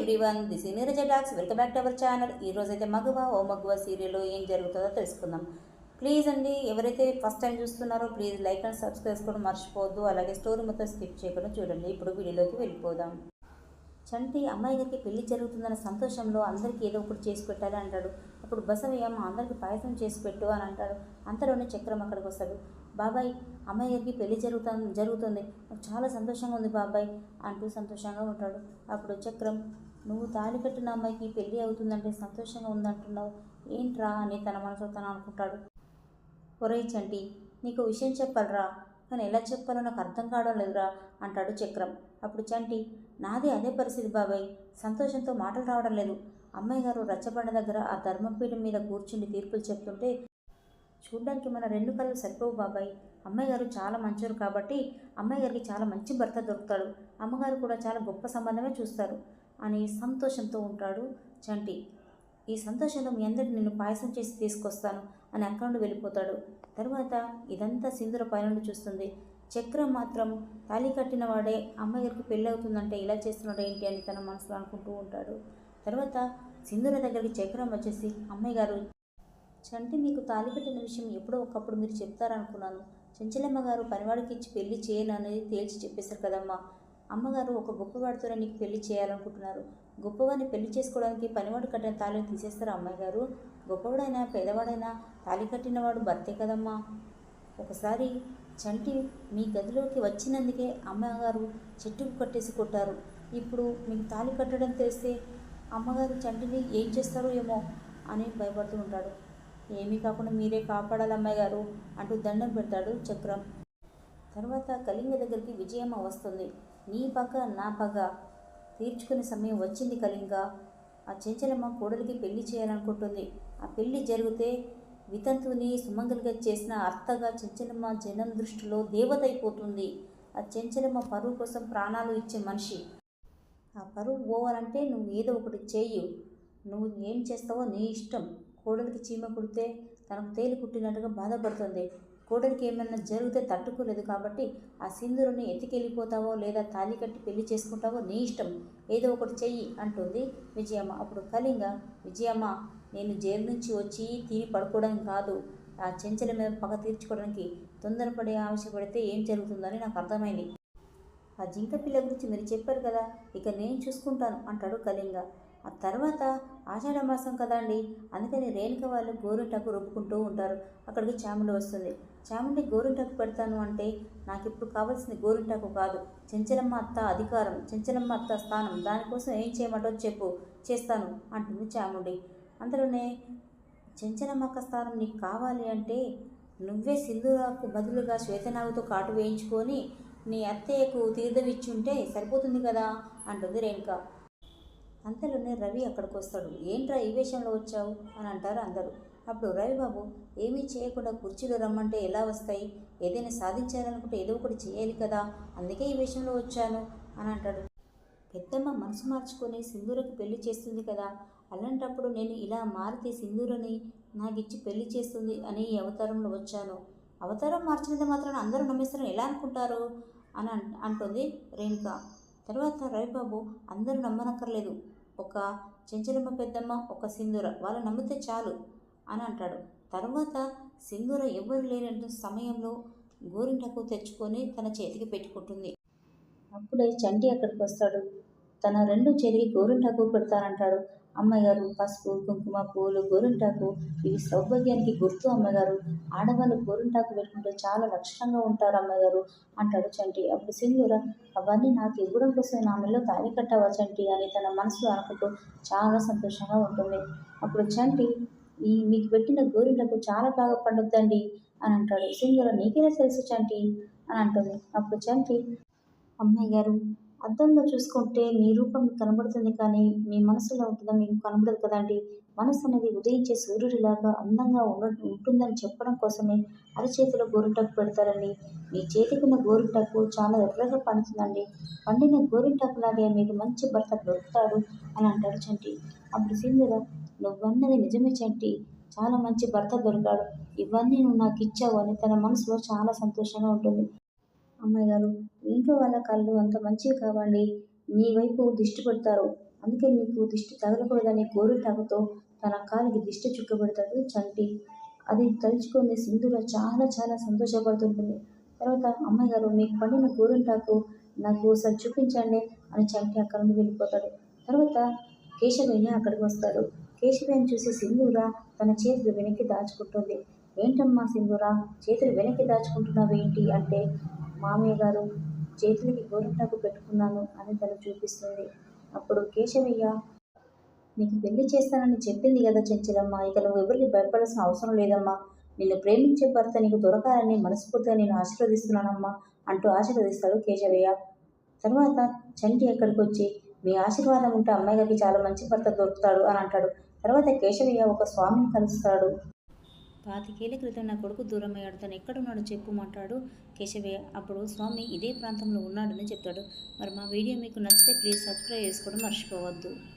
Everyone this ఈ Neeraja docs welcome back to our channel ఈ రోజు అయితే మగువ ఓ మగువ సీరియల్లో ఏం జరుగుతుందో తెలుసుకుందాం. ప్లీజ్ అండి ఎవరైతే ఫస్ట్ టైం చూస్తున్నారో ప్లీజ్ లైక్ అండ్ సబ్స్క్రైబ్ చేసుకోవడం మర్చిపోవద్దు. అలాగే స్టోరీ మొత్తం స్కిప్ చేయకుండా చూడండి. ఇప్పుడు వీడియోలోకి వెళ్ళిపోదాం. చంటి అమ్మాయి గారికి పెళ్ళి జరుగుతుందన్న సంతోషంలో అందరికీ ఏదో ఒకటి చేసి పెట్టాలి అంటాడు. అప్పుడు బసవయ్య మా అందరికీ పాయసం చేసి పెట్టు అని అంటాడు. అంతలోనే చక్రం అక్కడికి వస్తాడు. బాబాయ్ అమ్మాయి గారికి పెళ్ళి జరుగుతుంది జరుగుతుంది. నాకు చాలా సంతోషంగా ఉంది బాబాయ్ అంటూ సంతోషంగా ఉంటాడు. అప్పుడు చక్రం నువ్వు తాళి కట్టిన అమ్మాయికి పెళ్ళి అవుతుందంటే సంతోషంగా ఉందంటున్నావు. ఏంట్రా అని తన మనసులో తను అనుకుంటాడు. ఒరేయ్ చంటి నీకు విషయం చెప్పాలరా? కానీ ఎలా చెప్పాలో నాకు అర్థం కావడం లేదురా అంటాడు చక్రం. అప్పుడు చంటి నాది అదే పరిస్థితి బాబాయ్. సంతోషంతో మాటలు రావడం లేదు. అమ్మాయి గారు రచ్చబండ దగ్గర ఆ ధర్మపీఠం మీద కూర్చుని తీర్పులు చెప్తుంటే చూడ్డానికి మన రెండు కళ్ళు సరిపోవు బాబాయ్. అమ్మాయి గారు చాలా మంచోరు కాబట్టి అమ్మాయి గారికి చాలా మంచి భర్త దొరుకుతాడు. అమ్మగారు కూడా చాలా గొప్ప సంబంధమే చూస్తారు. అని సంతోషంతో ఉంటాడు చంటి. ఈ సంతోషంలో మీ అందరికి నేను పాయసం చేసి తీసుకొస్తాను అని అక్కడ నుండి వెళ్ళిపోతాడు. తర్వాత ఇదంతా సింధుర పైనుండి చూస్తుంది. చక్రం మాత్రం తాళి కట్టిన వాడే అమ్మాయి గారికి పెళ్ళి అవుతుందంటే ఇలా చేస్తున్నాడు ఏంటి అని తన మనసులో అనుకుంటూ ఉంటాడు. తర్వాత సింధుర దగ్గరికి చక్రం వచ్చేసి అమ్మాయి గారు చంటి మీకు తాళి కట్టిన విషయం ఎప్పుడో ఒకప్పుడు మీరు చెప్తారనుకున్నాను. చెంచలమ్మ గారు పనివాడికి ఇచ్చి పెళ్ళి చేయను అనేది తేల్చి చెప్పేశారు కదమ్మా. అమ్మగారు ఒక గొప్పవాడితోనే నీకు పెళ్ళి చేయాలనుకుంటున్నారు. గొప్పవాడిని పెళ్ళి చేసుకోవడానికి పనివాడు కట్టిన తాళిని తీసేస్తారా అమ్మాయి గారు గొప్పవాడైనా పేదవాడైనా తాళి కట్టినవాడు భర్తే కదమ్మా. ఒకసారి చంటి మీ గదిలోకి వచ్చినందుకే అమ్మగారు చెట్టుకు కట్టేసి కొట్టారు. ఇప్పుడు మీకు తాళి కట్టడం తెలిస్తే అమ్మగారు చంటిని ఏం చేస్తారో ఏమో అని భయపడుతూ ఉంటాడు. ఏమీ కాకుండా మీరే కాపాడాలి అమ్మాయి గారు అంటూ దండం పెడతాడు చక్రం. తర్వాత కళింగ దగ్గరికి విజయమ్మ వస్తుంది. నీ పగ నా పగ. తీర్చుకునే సమయం వచ్చింది కళింగ. ఆ చెంచలమ్మ కోడలికి పెళ్ళి చేయాలనుకుంటుంది. ఆ పెళ్ళి జరిగితే వితంతుని సుమంగలిగా చేసిన అర్థగా చెంచలమ్మ జనం దృష్టిలో దేవత అయిపోతుంది ఆ చెంచలమ్మ పరువు కోసం ప్రాణాలు ఇచ్చే మనిషి. ఆ పరువు పోవాలంటే నువ్వు ఏదో ఒకటి చేయు నువ్వు ఏం చేస్తావో నీ ఇష్టం. కోడలికి చీమ కుడితే తనకు తేలి కుట్టినట్టుగా బాధపడుతుంది. కోడలికి ఏమైనా జరిగితే తట్టుకోలేదు కాబట్టి ఆ సింధురుని ఎత్తికెళ్ళిపోతావో లేదా తాళి కట్టి పెళ్ళి చేసుకుంటావో నీ ఇష్టం. ఏదో ఒకటి చెయ్యి అంటుంది విజయమ్మ. అప్పుడు కళింగ విజయమ్మ నేను జైలు నుంచి వచ్చి తిని పడుకోవడానికి కాదు. ఆ చెంచల మీద పగ తీర్చుకోవడానికి తొందరపడి ఆవశ్యపడితే ఏం జరుగుతుందని నాకు అర్థమైంది. ఆ జింక పిల్ల గురించి మీరు చెప్పారు కదా ఇక నేను చూసుకుంటాను అంటాడు కళింగ. ఆ తర్వాత ఆషాఢ మాసం కదండి. అందుకని రేణుక వాళ్ళు గోరింటాకు రుబ్బుకుంటూ ఉంటారు. అక్కడికి చాముండి వస్తుంది. చాముండి గోరింటాకు పెడతాను అంటే నాకు ఇప్పుడు కావాల్సింది గోరింటాకు కాదు. చెంచలమ్మ అత్త అధికారం చెంచలమ్మ అత్త స్థానం. దానికోసం ఏం చేయమంటో చెప్పు చేస్తాను అంటుంది చాముండి. అందులోనే చెంచలమ్మక్క స్థానం నీకు కావాలి అంటే నువ్వే సింధూరాకు బదులుగా శ్వేతనాగుతో కాటు వేయించుకొని నీ అత్తయ్యకు తీర్థం ఇచ్చుంటే సరిపోతుంది కదా అంటుంది రేణుక. అంతలోనే రవి అక్కడికి వస్తాడు ఏంట్రా ఈ వేషంలో వచ్చావు? అని అంటారు అందరూ. అప్పుడు రవి బాబు ఏమీ చేయకుండా కుర్చీలు రమ్మంటే ఎలా వస్తాయి? ఏదైనా సాధించాలనుకుంటే ఏదో ఒకటి చేయాలి కదా అందుకే ఈ విషయంలో వచ్చాను అని అంటాడు. పెద్దమ్మ మనసు మార్చుకొని సింధూరకు పెళ్ళి చేస్తుంది కదా అలాంటప్పుడు నేను ఇలా మారితే సింధూరని నాకిచ్చి పెళ్ళి చేస్తుంది అని ఈ అవతారంలో వచ్చాను. అవతారం మార్చినంత మాత్రం అందరూ నమ్మేస్తారని ఎలా అనుకుంటారు? అని అంటుంది రేణుక. తర్వాత రవిబాబు అందరూ నమ్మనక్కర్లేదు. ఒక చెంచలమ్మ పెద్దమ్మ ఒక సింధూర వాళ్ళు నమ్మితే చాలు అని అంటాడు. తర్వాత సింధూర ఎవ్వరు లేనట్టు సమయంలో గోరింటకు తెచ్చుకొని తన చేతికి పెట్టుకుంటుంది. అప్పుడే చంటి అక్కడికి వస్తాడు తన రెండు చేతికి గోరింటకు పెడతానంటాడు. అమ్మగారు పసుపు కుంకుమ పూలు గోరింటాకు ఇవి సౌభాగ్యానికి గుర్తు అమ్మగారు. ఆడవాళ్ళు గోరింటాకు పెట్టుకుంటే చాలా లక్షణంగా ఉంటారు అమ్మగారు అంటాడు చంటి. అప్పుడు సింధూర అవన్నీ నాకు ఇవ్వడం కోసం నా మెల్లో తాళి కట్టావా చంటి? అని తన మనసులో అనుకుంటూ చాలా సంతోషంగా ఉంటుంది. అప్పుడు చంటి ఈ మీకు పెట్టిన గోరింటకు చాలా బాగా పండుద్దండి అని అంటాడు. సింధూర నీకేనా తెలుసు చంటి అని అంటుంది. అప్పుడు చంటి అమ్మాయి గారు అద్దంలో చూసుకుంటే మీ రూపం కనబడుతుంది కానీ మీ మనసులో ఉంటుందా మీకు కనబడదు కదండి. మనసు అనేది ఉదయించే సూర్యుడిలాగా అందంగా ఉండ ఉంటుందని చెప్పడం కోసమే అరచేతిలో గోరింటాకు పెడతారండి. మీ చేతికున్న గోరింటాకు చాలా ఎర్రగా పండుతుందండి. పండిన గోరింటాకులాగే మీకు మంచి భర్త దొరుకుతాడు అని అంటాడు చంటి. అప్పుడు సింధుర నువ్వన్నది నిజమే చంటి. చాలా మంచి భర్త దొరికాడు. ఇవన్నీ నువ్వు నాకు ఇచ్చావు అని తన మనసులో చాలా సంతోషంగా ఉంటుంది. అమ్మాయి గారు ఇంట్లో వాళ్ళ కళ్ళు అంత మంచివి కావండి. మీ వైపు దిష్టి పెడతారు. అందుకే మీకు దిష్టి తగలకూడదని గోరింటాకుతో తన కాలికి దిష్టి చుక్కబెడతాడు చంటి. అది తలుచుకొని సింధూర చాలా చాలా సంతోషపడుతుంటుంది. తర్వాత అమ్మాయి గారు మీకు పండిన గోరుంటాకు నాకు ఒకసారి చూపించండి అని చంటి అక్కడ నుండి వెళ్ళిపోతాడు. తర్వాత కేశవయ్య అక్కడికి వస్తాడు. కేశవయ్యని చూసి సింధూర తన చేతులు వెనక్కి దాచుకుంటుంది. ఏంటమ్మా సింధూర చేతులు వెనక్కి దాచుకుంటున్నావు ఏంటి అంటే మామయ్య గారు చేతులకి గోరింటాకు పెట్టుకున్నాను అని తను చూపిస్తుంది. అప్పుడు కేశవయ్య నీకు పెళ్ళి చేస్తానని చెప్పింది కదా చెంచలమ్మ ఇక నువ్వు ఎవరికి భయపడాల్సిన అవసరం లేదమ్మా. నిన్ను ప్రేమించే భర్త నీకు దొరకాలని మనస్ఫూర్తిగా నేను ఆశీర్వదిస్తున్నానమ్మా అంటూ ఆశీర్వదిస్తాడు కేశవయ్య. తర్వాత చంటి ఎక్కడికి వచ్చి మీ ఆశీర్వాదం ఉంటే అమ్మాయి గారికి చాలా మంచి భర్త దొరుకుతాడు అని అంటాడు. తర్వాత కేశవయ్య ఒక స్వామిని కలుస్తాడు. పాతికేళ్ళ క్రితం నా కొడుకు దూరం అయ్యాడు తను ఎక్కడున్నాడో చెప్పుమంటాడు కేశవయ్య అప్పుడు స్వామి ఇదే ప్రాంతంలో ఉన్నాడని చెప్తాడు. మరి మా వీడియో మీకు నచ్చితే ప్లీజ్ సబ్స్క్రైబ్ చేసుకోవడం మర్చిపోవద్దు.